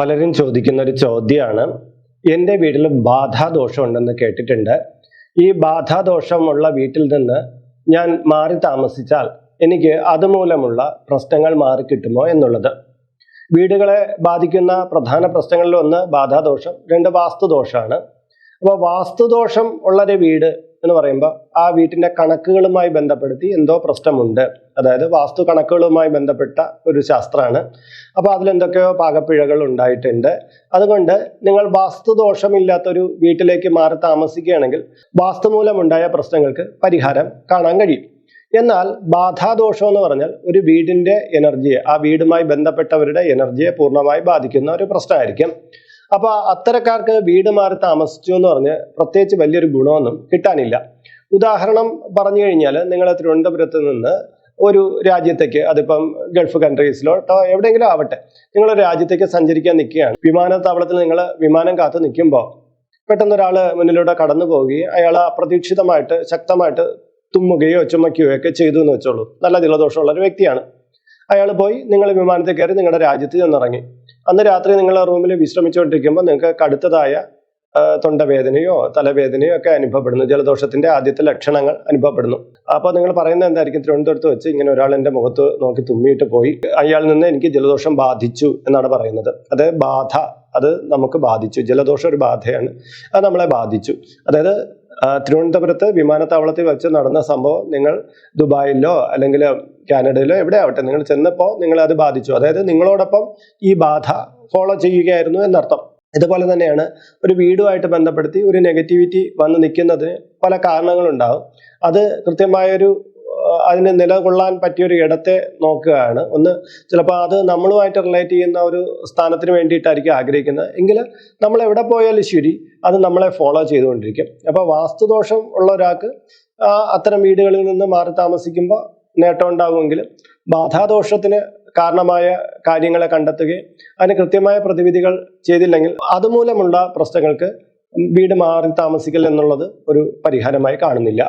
പലരും ചോദിക്കുന്ന ഒരു ചോദ്യമാണ് എന്റെ വീട്ടിൽ ബാധാദോഷം ഉണ്ടെന്ന് കേട്ടിട്ടുണ്ട്. ഈ ബാധാദോഷമുള്ള വീട്ടിൽ നിന്ന് ഞാൻ മാറി താമസിച്ചാൽ എനിക്ക് അതുമൂലമുള്ള പ്രശ്നങ്ങൾ മാറി കിട്ടുമോ എന്നുള്ളത്? വീടുകളെ ബാധിക്കുന്ന പ്രധാന പ്രശ്നങ്ങളിൽ ഒന്ന് ബാധാദോഷം രണ്ട് വാസ്തുദോഷമാണ്. അപ്പോൾ വാസ്തുദോഷം ഉള്ളൊരു വീട് എന്ന് പറയുമ്പോൾ ആ വീട്ടിന്റെ കണക്കുകളുമായി ബന്ധപ്പെടുത്തി എന്തോ പ്രശ്നമുണ്ട്. അതായത് വാസ്തു കണക്കുകളുമായി ബന്ധപ്പെട്ട ഒരു ശാസ്ത്രമാണ് അപ്പോൾ അതിലെന്തൊക്കെയോ പാകപ്പിഴകൾ ഉണ്ടായിട്ടുണ്ട്. അതുകൊണ്ട് നിങ്ങൾ വാസ്തുദോഷമില്ലാത്തൊരു വീട്ടിലേക്ക് മാറി താമസിക്കുകയാണെങ്കിൽ വാസ്തുമൂലമുണ്ടായ പ്രശ്നങ്ങൾക്ക് പരിഹാരം കാണാൻ കഴിയും. എന്നാൽ ബാധാദോഷം എന്ന് പറഞ്ഞാൽ ഒരു വീടിന്റെ എനർജിയെ ആ വീടുമായി ബന്ധപ്പെട്ടവരുടെ എനർജിയെ പൂർണമായി ബാധിക്കുന്ന ഒരു പ്രശ്നമായിരിക്കും. അപ്പൊ അത്തരക്കാർക്ക് വീട് മാറി താമസിച്ചു എന്ന് പറഞ്ഞ് പ്രത്യേകിച്ച് വലിയൊരു ഗുണമൊന്നും കിട്ടാനില്ല. ഉദാഹരണം പറഞ്ഞു കഴിഞ്ഞാൽ നിങ്ങൾ തിരുവനന്തപുരത്ത് നിന്ന് ഒരു രാജ്യത്തേക്ക് അതിപ്പം ഗൾഫ് കൺട്രീസിലോ ട്ടോ എവിടെയെങ്കിലും ആവട്ടെ നിങ്ങൾ രാജ്യത്തേക്ക് സഞ്ചരിക്കാൻ നിൽക്കുകയാണ്. വിമാനത്താവളത്തിൽ നിങ്ങൾ വിമാനം കാത്തു നിൽക്കുമ്പോൾ പെട്ടെന്ന് ഒരാൾ മുന്നിലൂടെ കടന്നു പോവുകയും അയാൾ അപ്രതീക്ഷിതമായിട്ട് ശക്തമായിട്ട് തുമ്മുകയോ ചുമക്കുകയോ ഒക്കെ ചെയ്തു എന്ന് വെച്ചോളൂ നല്ല ജലദോഷമുള്ള ഒരു വ്യക്തിയാണ്. അയാൾ പോയി നിങ്ങൾ വിമാനത്തിൽ കയറി നിങ്ങളുടെ രാജ്യത്ത് ചെന്നിറങ്ങി. അന്ന് രാത്രി നിങ്ങൾ റൂമിൽ വിശ്രമിച്ചുകൊണ്ടിരിക്കുമ്പോൾ നിങ്ങൾക്ക് കടുത്തതായ തൊണ്ടവേദനയോ തലവേദനയോ ഒക്കെ അനുഭവപ്പെടുന്നു. ജലദോഷത്തിന്റെ ആദ്യത്തെ ലക്ഷണങ്ങൾ അനുഭവപ്പെടുന്നു. അപ്പോൾ നിങ്ങൾ പറയുന്നത് എന്തായിരിക്കും? തിരുവനന്തപുരത്ത് വെച്ച് ഇങ്ങനെ ഒരാൾ എന്റെ മുഖത്ത് നോക്കി തുമ്മിയിട്ട് പോയി. അയാളിൽ നിന്ന് എനിക്ക് ജലദോഷം ബാധിച്ചു എന്നാണ് പറയുന്നത്. അത് ബാധ അത് നമുക്ക് ബാധിച്ചു. ജലദോഷം ഒരു ബാധയാണ്. അത് നമ്മളെ ബാധിച്ചു. അതായത് തിരുവനന്തപുരത്ത് വിമാനത്താവളത്തിൽ വെച്ച് നടന്ന സംഭവം നിങ്ങൾ ദുബായിലോ അല്ലെങ്കിൽ കാനഡയിലോ എവിടെ ആവട്ടെ നിങ്ങൾ ചെന്നപ്പോൾ നിങ്ങളെ അത് ബാധിച്ചു. അതായത് നിങ്ങളോടൊപ്പം ഈ ബാധ ഫോളോ ചെയ്യുകയായിരുന്നു എന്നർത്ഥം. ഇതുപോലെ തന്നെയാണ് ഒരു വീടുമായിട്ട് ബന്ധപ്പെടുത്തി ഒരു നെഗറ്റിവിറ്റി വന്ന് നിൽക്കുന്നതിന് പല കാരണങ്ങളുണ്ടാവും. അത് കൃത്യമായൊരു അതിന് നിലകൊള്ളാൻ പറ്റിയൊരു ഇടത്തെ നോക്കുകയാണ്. ഒന്ന് ചിലപ്പോൾ അത് നമ്മളുമായിട്ട് റിലേറ്റ് ചെയ്യുന്ന ഒരു സ്ഥാനത്തിന് വേണ്ടിയിട്ടായിരിക്കും ആഗ്രഹിക്കുന്നത്. എങ്കിൽ നമ്മൾ എവിടെ പോയാലും ശരി അത് നമ്മളെ ഫോളോ ചെയ്തുകൊണ്ടിരിക്കും. അപ്പോൾ വാസ്തുദോഷം ഉള്ള ഒരാൾക്ക് അത്തരം വീടുകളിൽ നിന്ന് മാറി താമസിക്കുമ്പോൾ നേട്ടം ഉണ്ടാകുമെങ്കിലും ബാധാദോഷത്തിന് കാരണമായ കാര്യങ്ങളെ കണ്ടെത്തുകയും അതിന് കൃത്യമായ പ്രതിവിധികൾ ചെയ്തില്ലെങ്കിൽ അതുമൂലമുള്ള പ്രശ്നങ്ങൾക്ക് വീട് മാറി താമസിക്കൽ എന്നുള്ളത് ഒരു പരിഹാരമായി കാണുന്നില്ല.